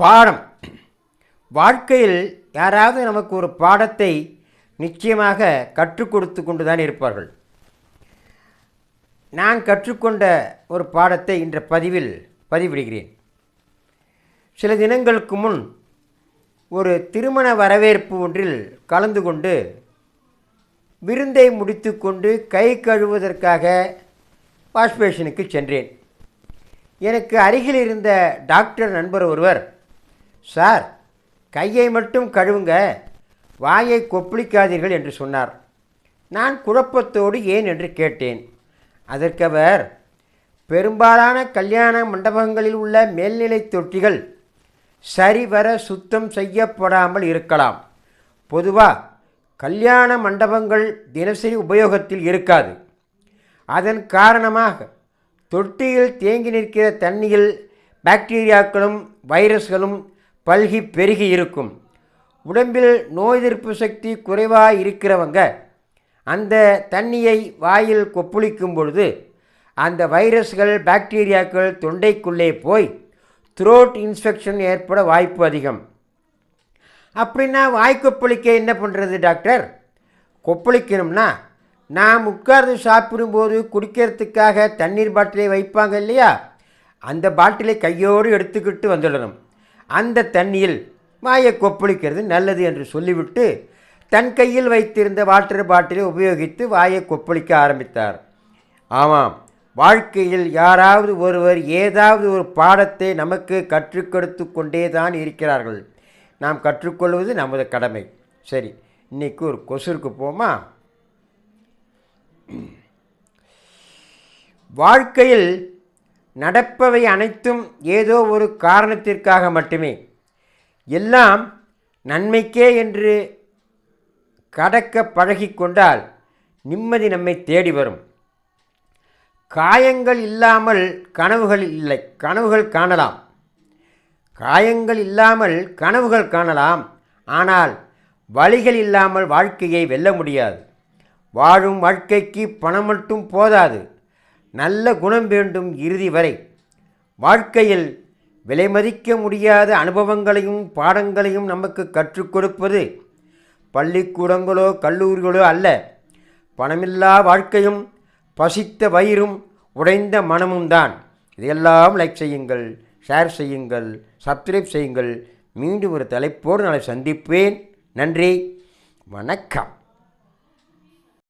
பாடம். வாழ்க்கையில் யாராவது நமக்கு ஒரு பாடத்தை நிச்சயமாக கற்றுக் கொடுத்து கொண்டு தான் இருப்பார்கள். நான் கற்றுக்கொண்ட ஒரு பாடத்தை இன்ற பதிவில் பதிவிடுகிறேன். சில தினங்களுக்கு முன் ஒரு திருமண வரவேற்பு ஒன்றில் கலந்து கொண்டு விருந்தை முடித்துக்கொண்டு கை கழுவுவதற்காக வாஷ்பேஷனுக்கு சென்றேன். எனக்கு அருகில் இருந்த டாக்டர் நண்பர் ஒருவர் சார் கையை மட்டும் கழுவுங்க. வாயை கொப்பளிக்காதீர்கள் என்று சொன்னார். நான் குழப்பத்தோடு ஏன் என்று கேட்டேன். அதற்கவர் பெரும்பாலான கல்யாண மண்டபங்களில் உள்ள மேல்நிலை தொட்டிகள் சரிவர சுத்தம் செய்யப்படாமல் இருக்கலாம். பொதுவாக கல்யாண மண்டபங்கள் தினசரி உபயோகத்தில் இருக்காது. அதன் காரணமாக தொட்டியில் தேங்கி நிற்கிற தண்ணியில் பாக்டீரியாக்களும் வைரஸ்களும் பல்கி பெருகி இருக்கும். உடம்பில் நோய் எதிர்ப்பு சக்தி குறைவாக இருக்கிறவங்க அந்த தண்ணியை வாயில் கொப்புளிக்கும் பொழுது அந்த வைரஸ்கள் பாக்டீரியாக்கள் தொண்டைக்குள்ளே போய் த்ரோட் இன்ஃபெக்ஷன் ஏற்பட வாய்ப்பு அதிகம். அப்படின்னா வாய் கொப்பளிக்க என்ன பண்ணுறது டாக்டர்? கொப்பளிக்கணும்னா நாம் உட்கார்ந்து சாப்பிடும்போது குடிக்கிறதுக்காக தண்ணீர் பாட்டிலை வைப்பாங்க இல்லையா? அந்த பாட்டிலை கையோடு எடுத்துக்கிட்டு வந்துடணும். அந்த தண்ணியில் வாயை கொப்பளிக்கிறது நல்லது என்று சொல்லிவிட்டு தன் கையில் வைத்திருந்த வாட்டர் பாட்டிலை உபயோகித்து வாயை கொப்பளிக்க ஆரம்பித்தார். ஆமாம் வாழ்க்கையில் யாராவது ஒருவர் ஏதாவது ஒரு பாடத்தை நமக்கு கற்றுக் கொடுத்து கொண்டே தான் இருக்கிறார்கள். நாம் கற்றுக்கொள்வது நமது கடமை. சரி இன்னைக்கு ஒரு கொசுருக்கு போமா? வாழ்க்கையில் நடப்பவை அனைத்தும் ஏதோ ஒரு காரணத்திற்காக மட்டுமே. எல்லாம் நன்மைக்கே என்று கடக்க பழகிக்கொண்டால் நிம்மதி நம்மை தேடி வரும். காயங்கள் இல்லாமல் கனவுகள் இல்லை. கனவுகள் காணலாம். காயங்கள் இல்லாமல் கனவுகள் காணலாம். ஆனால் வழிகள் இல்லாமல் வாழ்க்கையை வெல்ல முடியாது. வாழும் வாழ்க்கைக்கு பணம் மட்டும் போதாது. நல்ல குணம் வேண்டும் இறுதி வரை. வாழ்க்கையில் விலைமதிக்க முடியாத அனுபவங்களையும் பாடங்களையும் நமக்கு கற்றுக் கொடுப்பது பள்ளிக்கூடங்களோ கல்லூரிகளோ அல்ல. பணமில்லா வாழ்க்கையும் பசித்த வயிறும் உடைந்த மனமும் தான். இதையெல்லாம் லைக் செய்யுங்கள் ஷேர் செய்யுங்கள் சப்ஸ்கிரைப் செய்யுங்கள். மீண்டும் ஒரு தலைப்போடு நாளை சந்திப்பேன். நன்றி வணக்கம்.